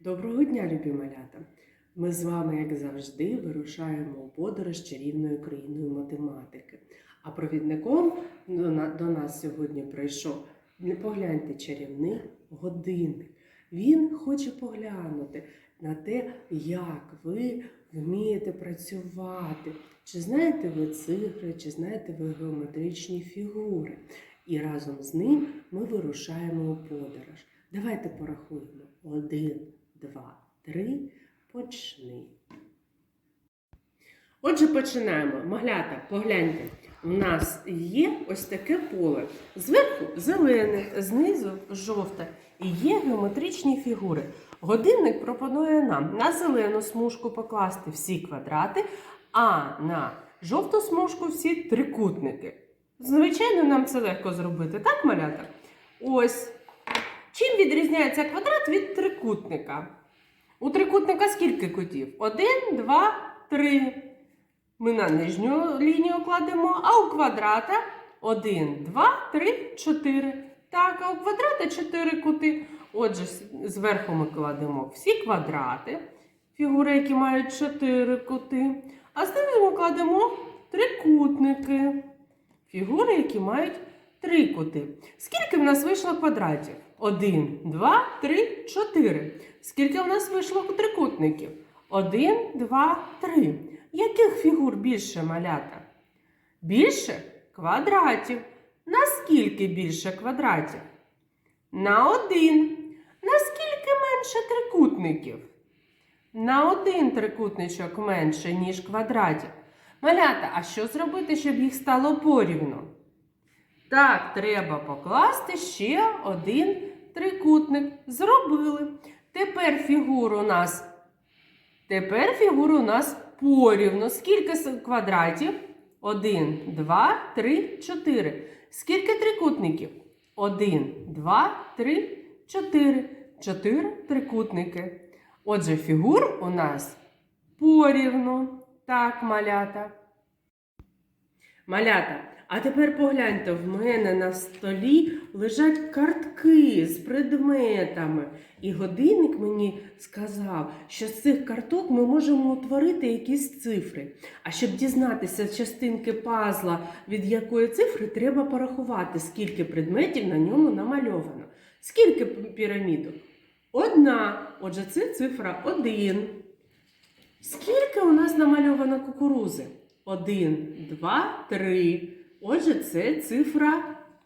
Доброго дня, любі малята! Ми з вами, як завжди, вирушаємо у подорож чарівною країною математики. А провідником до нас сьогодні прийшов, не погляньте, чарівний годинник. Він хоче поглянути на те, як ви вмієте працювати. Чи знаєте ви цифри, чи знаєте ви геометричні фігури. І разом з ним ми вирушаємо у подорож. Давайте порахуємо. Один, два, три. Почни. Отже, починаємо. Маглята, погляньте. У нас є ось таке поле. Зверху зелене, знизу жовте. І є геометричні фігури. Годинник пропонує нам на зелену смужку покласти всі квадрати, а на жовту смужку всі трикутники. Звичайно, нам це легко зробити, так, малята? Ось. Чим відрізняється квадрат від трикутника? У трикутника скільки кутів? Один, два, три. Ми на нижню лінію кладемо, а у квадрата один, два, три, чотири. Так, а у квадрата чотири кути. Отже, зверху ми кладемо всі квадрати, фігури, які мають чотири кути. А знизу ми кладемо трикутники, фігури, які мають три кути. Скільки в нас вийшло квадратів? Один, два, три, чотири. Скільки в нас вийшло трикутників? Один, два, три. Яких фігур більше малята? Більше квадратів. Наскільки більше квадратів? На один. Наскільки менше трикутників? На один трикутничок менше, ніж квадратів. Малята, а що зробити, щоб їх стало порівну? Так, треба покласти ще один трикутник. Зробили. Тепер фігура у нас. Тепер фігура у нас порівну. Скільки квадратів? Один, два, три, чотири. Скільки трикутників? Один, два, три, чотири. Чотири трикутники. Отже, фігур у нас порівну. Так, малята. Малята, а тепер погляньте, в мене на столі лежать картки з предметами. І годинник мені сказав, що з цих карток ми можемо утворити якісь цифри. А щоб дізнатися частинки пазла, від якої цифри, треба порахувати, скільки предметів на ньому намальовано. Скільки пірамідок? Одна. Отже, це цифра один. Скільки у нас намальовано кукурузи? Один, два, три. Отже, це цифра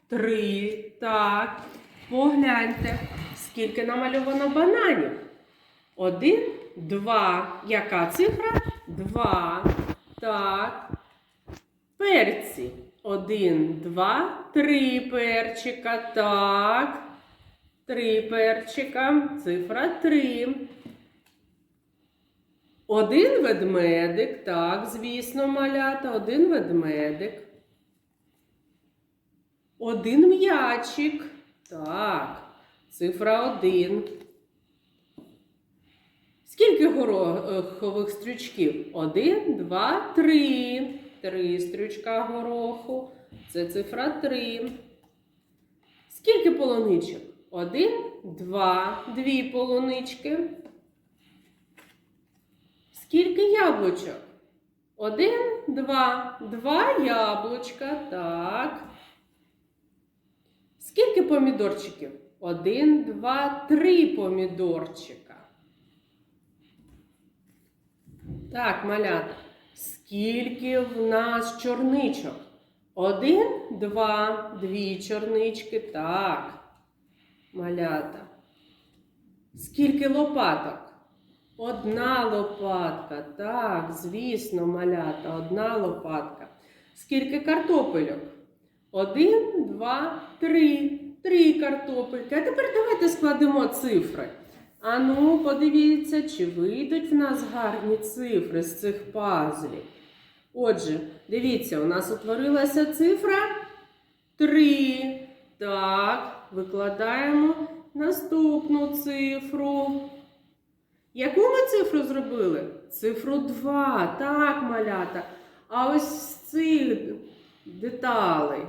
три. Так. Погляньте, скільки намальовано бананів. Один, два. Яка цифра? Два. Так. Перці. Один, два, три перчика. Так. Три перчика. Цифра три. Один ведмедик, так, звісно, малята, один ведмедик. Один м'ячик. Так, цифра один. Скільки горохових стрючків? Один, два, три. Три стрючка гороху. Це цифра три. Скільки полуничок? Один, два, дві полунички. Скільки яблучок? Один, два, два яблучка. Так. Скільки помідорчиків? Один, два, три помідорчика. Так, малята. Скільки в нас чорничок? Один, два, дві чорнички. Так. Малята. Скільки лопаток? Одна лопатка. Так, звісно, малята, одна лопатка. Скільки картопельок? Один, два, три. Три картопельки. А тепер давайте складемо цифри. Ану, подивіться, чи вийдуть в нас гарні цифри з цих пазлів. Отже, дивіться, у нас утворилася цифра 3. Так, викладаємо наступну цифру. Яку ми цифру зробили? Цифру 2. Так, малята. А ось з цих деталей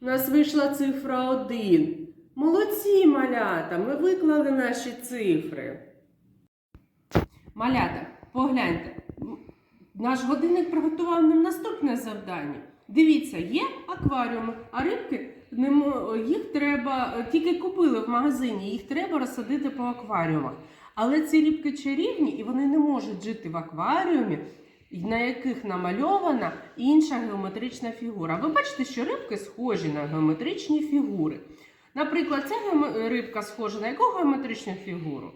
у нас вийшла цифра 1. Молодці, малята, ми виклали наші цифри. Малята, погляньте. Наш годинник приготував нам наступне завдання. Дивіться, є акваріуми, а рибки їх треба тільки купили в магазині, їх треба розсадити по акваріумах. Але ці рибки чарівні і вони не можуть жити в акваріумі, на яких намальована інша геометрична фігура. Ви бачите, що рибки схожі на геометричні фігури. Наприклад, ця рибка схожа на яку геометричну фігуру?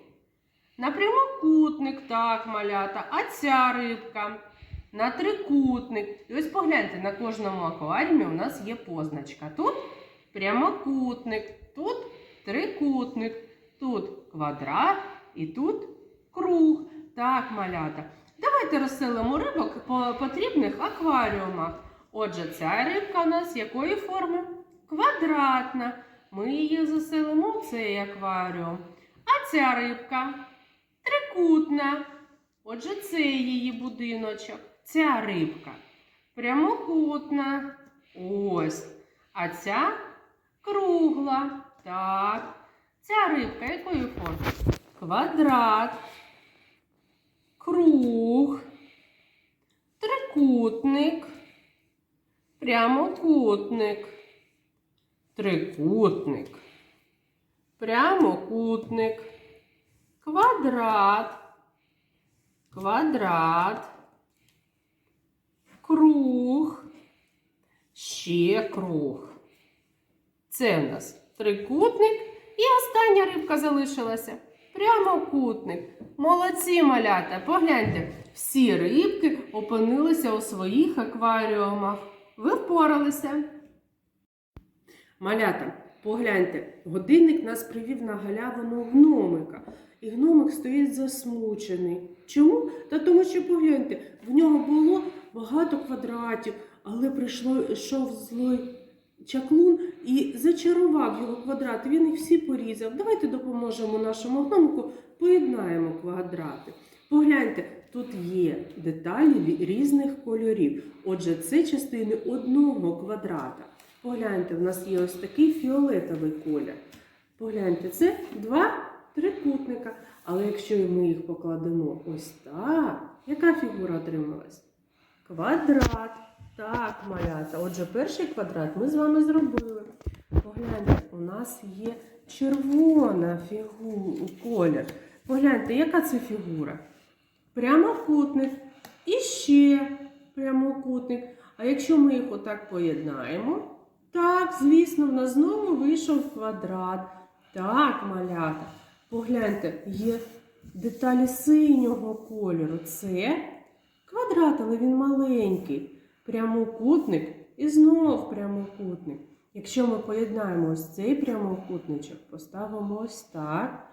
На прямокутник, так, малята, а ця рибка на трикутник. І ось погляньте, на кожному акваріумі у нас є позначка. Тут прямокутник, тут трикутник, тут квадрат і тут круг. Так, малята. Давайте розселимо рибок по потрібних акваріумах. Отже, ця рибка у нас якої форми? Квадратна. Ми її заселимо в цей акваріум. А ця рибка трикутна. Отже, це її будиночок. Ця рибка прямокутна. Ось. А ця кругла. Так. Ця рибка якої форми? Квадрат. Круг. Трикутник. Прямокутник. Трикутник. Прямокутник. Квадрат. Квадрат. Круг. Ще круг. Це в нас трикутник. І остання рибка залишилася. Прямокутник. Молодці малята. Погляньте, всі рибки опинилися у своїх акваріумах. Ви впоралися. Малята, погляньте, годинник нас привів на галявину гномика. І гномик стоїть засмучений. Чому? Та тому що погляньте, в нього було багато квадратів, але прийшло йшов злой чаклун і зачарував його квадрати. Він їх всі порізав. Давайте допоможемо нашому гномику, поєднаємо квадрати. Погляньте, тут є деталі різних кольорів. Отже, це частини одного квадрата. Погляньте, в нас є ось такий фіолетовий колір. Погляньте, це два трикутника. Але якщо ми їх покладемо ось так, яка фігура отрималась? Квадрат. Так, малята. Отже, перший квадрат ми з вами зробили. Погляньте, у нас є червона фігу... колір. Погляньте, яка це фігура? Прямокутник. І ще прямокутник. А якщо ми їх отак поєднаємо, так, звісно, в нас знову вийшов квадрат. Так, малята. Погляньте, є деталі синього кольору. Це квадрат, але він маленький. Прямокутник і знов прямокутник. Якщо ми поєднаємо ось цей прямокутничок, поставимо ось так.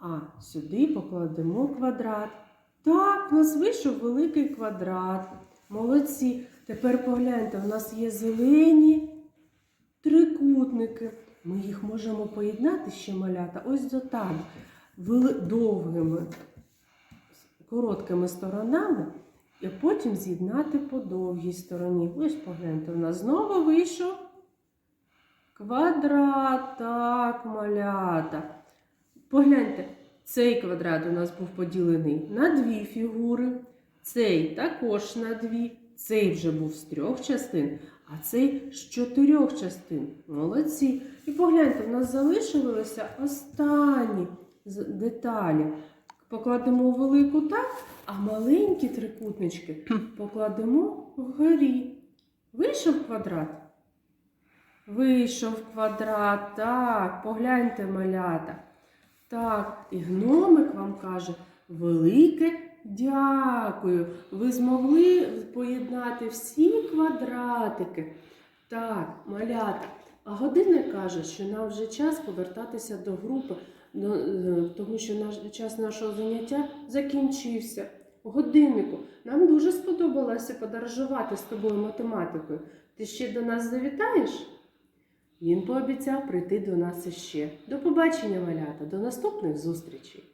А сюди покладемо квадрат. Так, у нас вийшов великий квадрат. Молодці. Тепер погляньте, в нас є зелені трикутники. Ми їх можемо поєднати ще малята ось до довгими, короткими сторонами, і потім з'єднати по довгій стороні. Ось погляньте, в нас знову вийшов квадрат. Так, малята. Погляньте, цей квадрат у нас був поділений на дві фігури, цей також на дві, цей вже був з трьох частин, а цей з чотирьох частин. Молодці. І погляньте, в нас залишилися останні деталі. Покладемо велику так, а маленькі трикутнички покладемо вгорі. Вийшов квадрат? Вийшов квадрат, так, погляньте, малята. Так, і гномик вам каже велике дякую. Ви змогли поєднати всі квадратики. Так, малята. А годинник каже, що нам вже час повертатися до групи, е, тому що наш час нашого заняття закінчився. Годиннику, нам дуже сподобалося подорожувати з тобою математикою. Ти ще до нас завітаєш? Він пообіцяв прийти до нас іще. До побачення, малята, до наступних зустрічей!